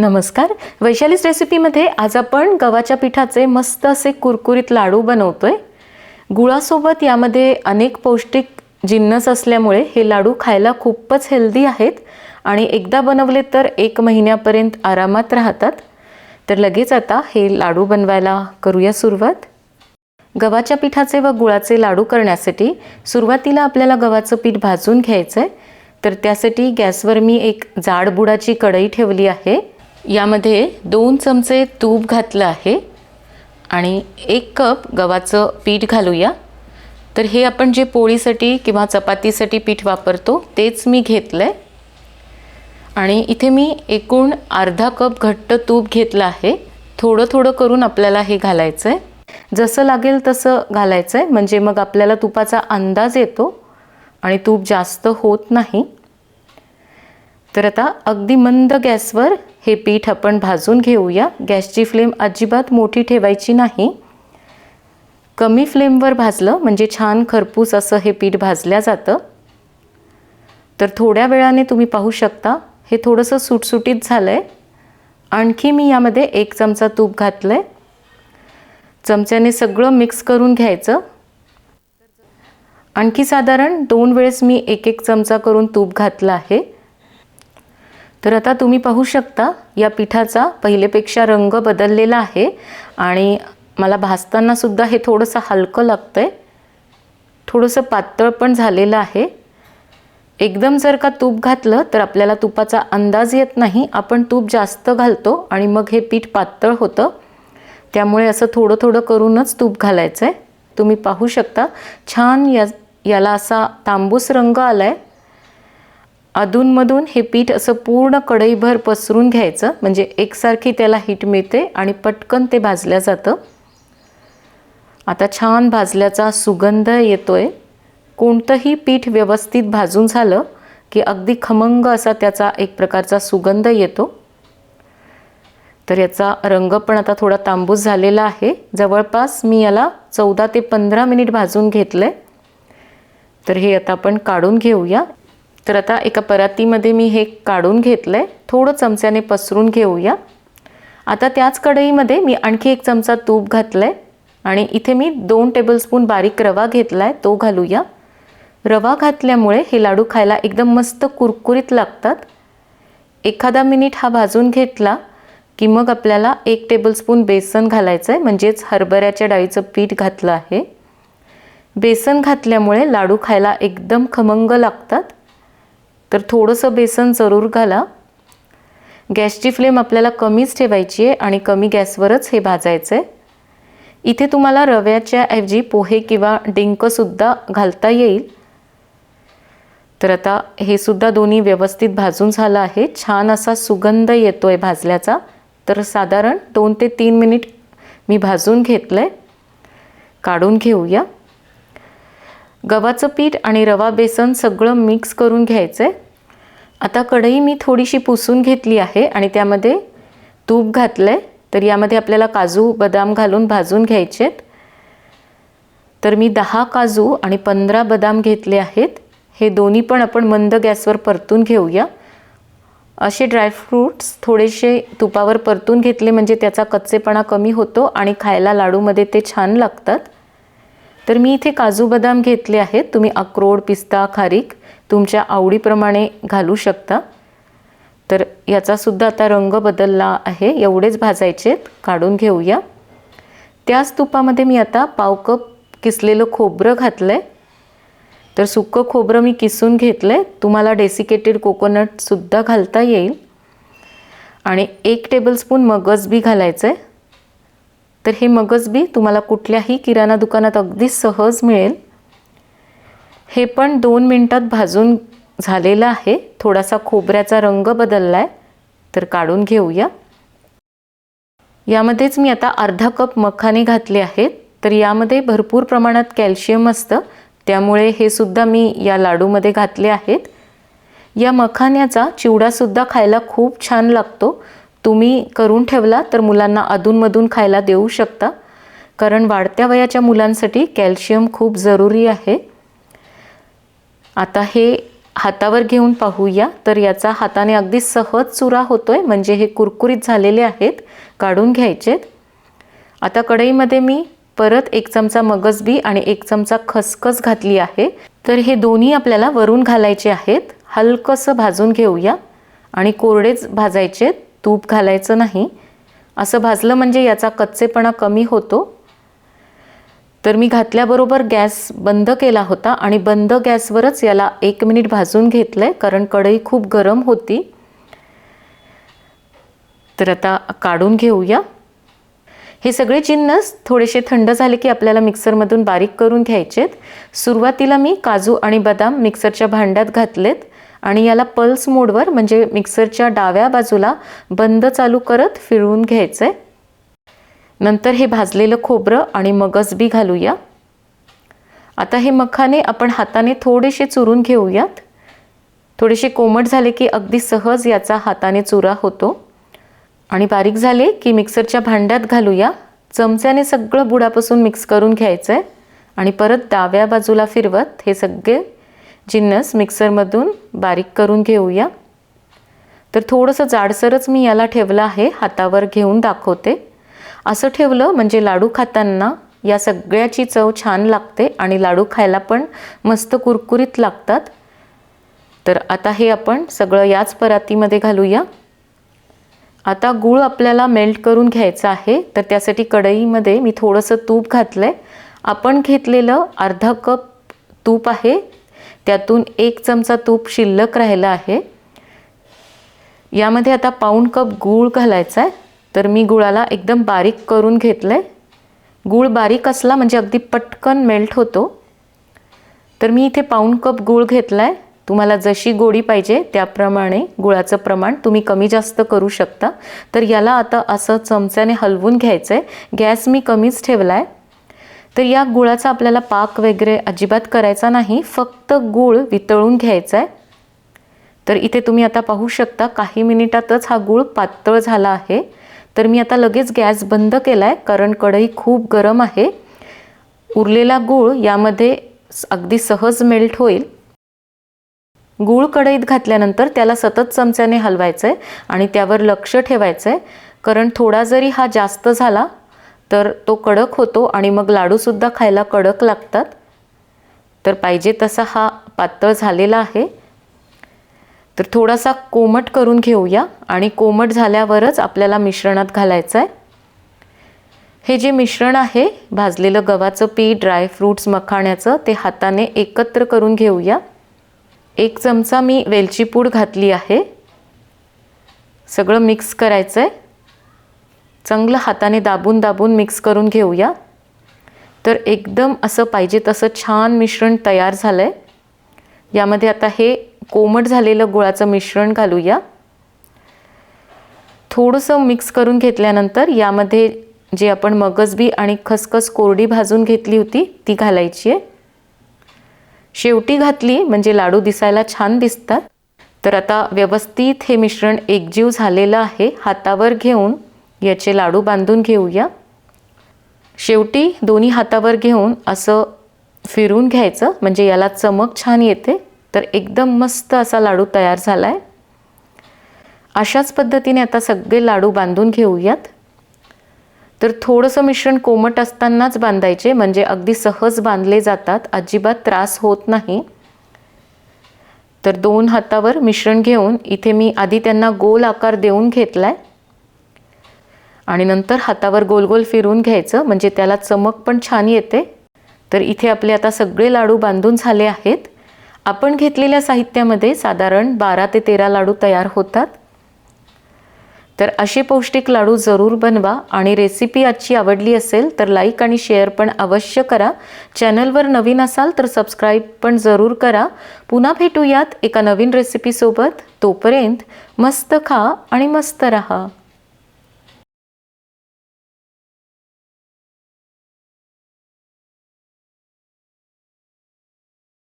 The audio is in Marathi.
नमस्कार. वैशालीस रेसिपीमध्ये आज आपण गव्हाच्या पिठाचे मस्त असे कुरकुरीत लाडू बनवतोय. गुळासोबत यामध्ये अनेक पौष्टिक जिन्नस असल्यामुळे हे लाडू खायला खूपच हेल्दी आहेत आणि एकदा बनवले तर एक महिन्यापर्यंत आरामात राहतात. तर लगेच आता हे लाडू बनवायला करूया सुरुवात. गव्हाच्या पिठाचे व गुळाचे लाडू करण्यासाठी सुरुवातीला आपल्याला गव्हाचं पीठ भाजून घ्यायचं आहे तर त्यासाठी गॅसवर मी एक जाड बुडाची कढई ठेवली आहे. यामध्ये दोन चमचे तूप घातलं आहे आणि एक कप गव्हाचं पीठ घालूया. तर हे आपण जे पोळीसाठी किंवा चपातीसाठी पीठ वापरतो तेच मी घेतलं आहे आणि इथे मी एकूण अर्धा कप घट्ट तूप घेतलं आहे. थोडं थोडं करून आपल्याला हे घालायचं आहे जसं लागेल तसं घालायचं आहे म्हणजे मग आपल्याला तुपाचा अंदाज येतो आणि तूप जास्त होत नाही. तर आता अगदी मंद गॅसवर हे पीठ आपण भाजून घेऊया. गॅसची फ्लेम अजिबात मोठी ठेवायची नाही. कमी फ्लेमवर भाजलं म्हणजे छान खरपूस असं हे पीठ भाजल्या जातं. तर थोड्या वेळाने तुम्ही पाहू शकता. हे थोडंसं सुटसुटीत झालं आहे आणखी मी यामध्ये एक चमचा तूप घातलं आहे चमच्याने सगळं मिक्स करून घ्यायचं. आणखी साधारण दोन वेळेस मी एक एक चमचा करून तूप घातलं आहे. तर आता तुम्ही पाहू शकता या पिठाचा पहिलेपेक्षा रंग बदललेला आहे आणि मला भाजताना सुद्धा हे थोडंसं हलकं लागतं आहे थोडंसं पातळ पण झालेलं आहे. एकदम जर का तूप घातलं तर आपल्याला तुपाचा अंदाज येत नाही. आपण तूप जास्त घालतो आणि मग हे पीठ पातळ होतं. त्यामुळे असं थोडं थोडं करूनच तूप घालायचं आहे तुम्ही पाहू शकता छान या याला असा तांबूस रंग आला आहे अधूनमधून हे पीठ असं पूर्ण कढईभर पसरून घ्यायचं. म्हणजे एकसारखी त्याला हीट मिळते आणि पटकन ते भाजल्या जातं. आता छान भाजल्याचा सुगंध येतो आहे कोणतंही पीठ व्यवस्थित भाजून झालं की अगदी खमंग असा त्याचा एक प्रकारचा सुगंध येतो. तर याचा रंग पण आता थोडा तांबूस झालेला आहे. जवळपास मी याला चौदा ते पंधरा मिनिट भाजून घेतलं आहे तर हे आता आपण काढून घेऊया. तर आता एका परातीमध्ये मी हे काढून घेतलं आहे थोडं चमच्याने पसरून घेऊया. आता त्याच कढईमध्ये मी आणखी एक चमचा तूप घातलं आहे आणि इथे मी दोन टेबलस्पून बारीक रवा घेतला आहे तो घालूया. रवा घातल्यामुळे हे लाडू खायला एकदम मस्त कुरकुरीत लागतात. एखादा मिनिट हा भाजून घेतला की मग आपल्याला एक टेबलस्पून बेसन घालायचं आहे म्हणजेच हरभऱ्याच्या डाळीचं पीठ घातलं आहे. बेसन घातल्यामुळे लाडू खायला एकदम खमंग लागतात. तर थोडंसं बेसन जरूर घाला. गॅसची फ्लेम आपल्याला कमीच ठेवायची आहे आणि कमी गॅसवरच हे भाजायचं आहे. इथे तुम्हाला रव्याच्या ऐवजी पोहे किंवा डिंकसुद्धा घालता येईल. तर आता हे सुद्धा दोन्ही व्यवस्थित भाजून झालं आहे. छान असा सुगंध येतो आहे भाजल्याचा. तर साधारण दोन ते तीन मिनिट मी भाजून घेतलं आहे काढून घेऊया. गव्हाचं पीठ आणि रवा बेसन सगळं मिक्स करून घ्यायचं आहे आता कढई मी थोडीशी पुसून घेतली आहे आणि त्यामध्ये तूप घातलं आहे तर यामध्ये आपल्याला काजू बदाम घालून भाजून घ्यायचे आहेत तर मी दहा काजू आणि पंधरा बदाम घेतले आहेत. हे दोन्ही पण आपण मंद गॅसवर परतून घेऊया. असे ड्रायफ्रूट्स थोडेसे तुपावर परतून घेतले म्हणजे त्याचा कच्चेपणा कमी होतो आणि खायला लाडूमध्ये ते छान लागतात. तर मी इथे काजू बदाम घेतले आहेत. तुम्ही अक्रोड पिस्ता खारीक तुमच्या आवडीप्रमाणे घालू शकता. तर याचासुद्धा आता रंग बदलला आहे. एवढेच भाजायचे काढून घेऊया. त्याच तुपामध्ये मी आता पाव कप किसलेलं खोबरं घातलं आहे तर सुकं खोबरं मी किसून घेतलं आहे तुम्हाला डेसिकेटेड कोकोनटसुद्धा घालता येईल. आणि एक टेबलस्पून मगज बी घालायचं आहे तर हे मगजबी तुम्हाला कुठल्याही किराणा दुकानात अगदी सहज मिळेल. हे पण दोन मिनटात भाजून झालेलं आहे. थोडासा खोबऱ्याचा रंग बदलला आहे तर काढून घेऊया. यामध्येच मी आता अर्धा कप मखाने घातले आहेत. तर यामध्ये भरपूर प्रमाणात कॅल्शियम असतं. त्यामुळे हे सुद्धा मी या लाडूमध्ये घातले आहेत. या मखाण्याचा चिवडासुद्धा खायला खूप छान लागतो. तुम्ही करून ठेवला तर मुलांना अधूनमधून खायला देऊ शकता. कारण वाढत्या वयाच्या मुलांसाठी कॅल्शियम खूप जरुरी आहे. आता हे हातावर घेऊन पाहूया. तर याचा हाताने अगदी सहज चुरा होतोय. म्हणजे हे कुरकुरीत झालेले आहेत. काढून घ्यायचेत. आता कढईमध्ये मी परत एक चमचा मगजबी आणि एक चमचा खसखस घातली आहे. तर हे दोन्ही आपल्याला वरून घालायचे आहेत. हलकंसं भाजून घेऊया. आणि कोरडेच भाजायचेत. तूप घालायचं नाही. असं भाजलं म्हणजे याचा कच्चेपणा कमी होतो. तर मी घातल्याबरोबर गॅस बंद केला होता आणि बंद गॅसवरच याला एक मिनिट भाजून घेतलं आहे कारण कढई खूप गरम होती. तर आता काढून घेऊया. हे सगळे जिन्नस थोडेसे थंड झाले की आपल्याला मिक्सरमधून बारीक करून घ्यायचेत. सुरुवातीला मी काजू आणि बदाम मिक्सरच्या भांड्यात घातलेत. आणि याला पल्स मोडवर म्हणजे मिक्सरच्या डाव्या बाजूला बंद चालू करत फिरवून घ्यायचं. आहे नंतर हे भाजलेलं खोबरं आणि मगज बी घालूया. आता हे मखाने आपण हाताने थोडेसे चुरून घेऊयात. थोडेसे कोमट झाले की अगदी सहज याचा हाताने चुरा होतो. आणि बारीक झाले की मिक्सरच्या भांड्यात घालूया. चमच्याने सगळं बुडापासून मिक्स करून घ्यायचं आहे आणि परत डाव्या बाजूला फिरवत हे सगळे जिन्नस मिक्सरमधून बारीक करून घेऊया. तर थोडंसं जाडसरच मी याला ठेवलं आहे हातावर घेऊन दाखवते. असं ठेवलं म्हणजे लाडू खाताना या सगळ्याची चव छान लागते आणि लाडू खायला पण मस्त कुरकुरीत लागतात. तर आता हे आपण सगळं याच परातीमध्ये घालूया. आता गूळ आपल्याला मेल्ट करून घ्यायचं आहे तर त्यासाठी कढईमध्ये मी थोडंसं तूप घातलं आहे आपण घेतलेलं अर्धा कप तूप आहे त्यातून एक चमचा तूप शिल्लक राहिला आहे. यामध्ये आता पाऊण कप गूळ घालायचा आहे. तर मी गुळाला एकदम बारीक करून घेतलं आहे गूळ बारीक असला म्हणजे अगदी पटकन मेल्ट होतो. तर मी इथे पाऊण कप गूळ घेतला आहे तुम्हाला जशी गोडी पाहिजे त्याप्रमाणे गुळाचं प्रमाण तुम्ही कमी जास्त करू शकता. तर याला आता असं चमच्याने हलवून घ्यायचं आहे गॅस मी कमीच ठेवला आहे तर या गुळाचा आपल्याला पाक वगैरे अजिबात करायचा नाही फक्त गूळ वितळून घ्यायचा आहे तर इथे तुम्ही आता पाहू शकता काही मिनिटातच हा गूळ पातळ झाला आहे. तर मी आता लगेच गॅस बंद केला आहे कारण कढई खूप गरम आहे. उरलेला गूळ यामध्ये अगदी सहज मेल्ट होईल. गूळ कढईत घातल्यानंतर त्याला सतत चमच्याने हलवायचं आहे आणि त्यावर लक्ष ठेवायचं आहे कारण थोडा जरी हा जास्त झाला तर तो कडक होतो आणि मग लाडूसुद्धा खायला कडक लागतात. तर पाहिजे तसा हा पातळ झालेला आहे. तर थोडासा कोमट करून घेऊया आणि कोमट झाल्यावरच आपल्याला मिश्रणात घालायचं आहे हे जे मिश्रण आहे भाजलेलं गव्हाचं पीठ ड्रायफ्रूट्स मखाण्याचं ते हाताने एकत्र करून घेऊया. एक चमचा मी वेलची पूड घातली आहे. सगळं मिक्स करायचं आहे चांगलं हाताने दाबून दाबून मिक्स करून घेऊया. तर एकदम असं पाहिजे तसं छान मिश्रण तयार झालं आहे यामध्ये आता हे कोमट झालेलं गुळाचं मिश्रण घालूया. थोडंसं मिक्स करून घेतल्यानंतर यामध्ये जे आपण मगजबी आणि खसखस कोरडी भाजून घेतली होती ती घालायची आहे. शेवटी घातली म्हणजे लाडू दिसायला छान दिसतात. तर आता व्यवस्थित हे मिश्रण एकजीव झालेलं आहे. हातावर घेऊन याचे लाडू बांधून घेऊया. शेवटी दोन्ही हातावर घेऊन असं फिरून घ्यायचं. म्हणजे याला चमक छान येते. तर एकदम मस्त असा लाडू तयार झाला आहे अशाच पद्धतीने आता सगळे लाडू बांधून घेऊयात. तर थोडंसं मिश्रण कोमट असतानाच बांधायचे. म्हणजे अगदी सहज बांधले जातात. अजिबात त्रास होत नाही. तर दोन हातावर मिश्रण घेऊन इथे मी आधी त्यांना गोल आकार देऊन घेतला आहे आणि नंतर हातावर गोल गोल फिरून घ्यायचं म्हणजे त्याला चमक पण छान येते. तर इथे आपले आता सगळे लाडू बांधून झाले आहेत. आपण घेतलेल्या साहित्यामध्ये साधारण बारा ते तेरा लाडू तयार होतात. तर असे पौष्टिक लाडू जरूर बनवा आणि रेसिपी आजची आवडली असेल तर लाईक आणि शेअर पण अवश्य करा. चॅनलवर नवीन असाल तर सबस्क्राईब पण जरूर करा. पुन्हा भेटूयात एका नवीन रेसिपीसोबत तोपर्यंत मस्त खा आणि मस्त रहा.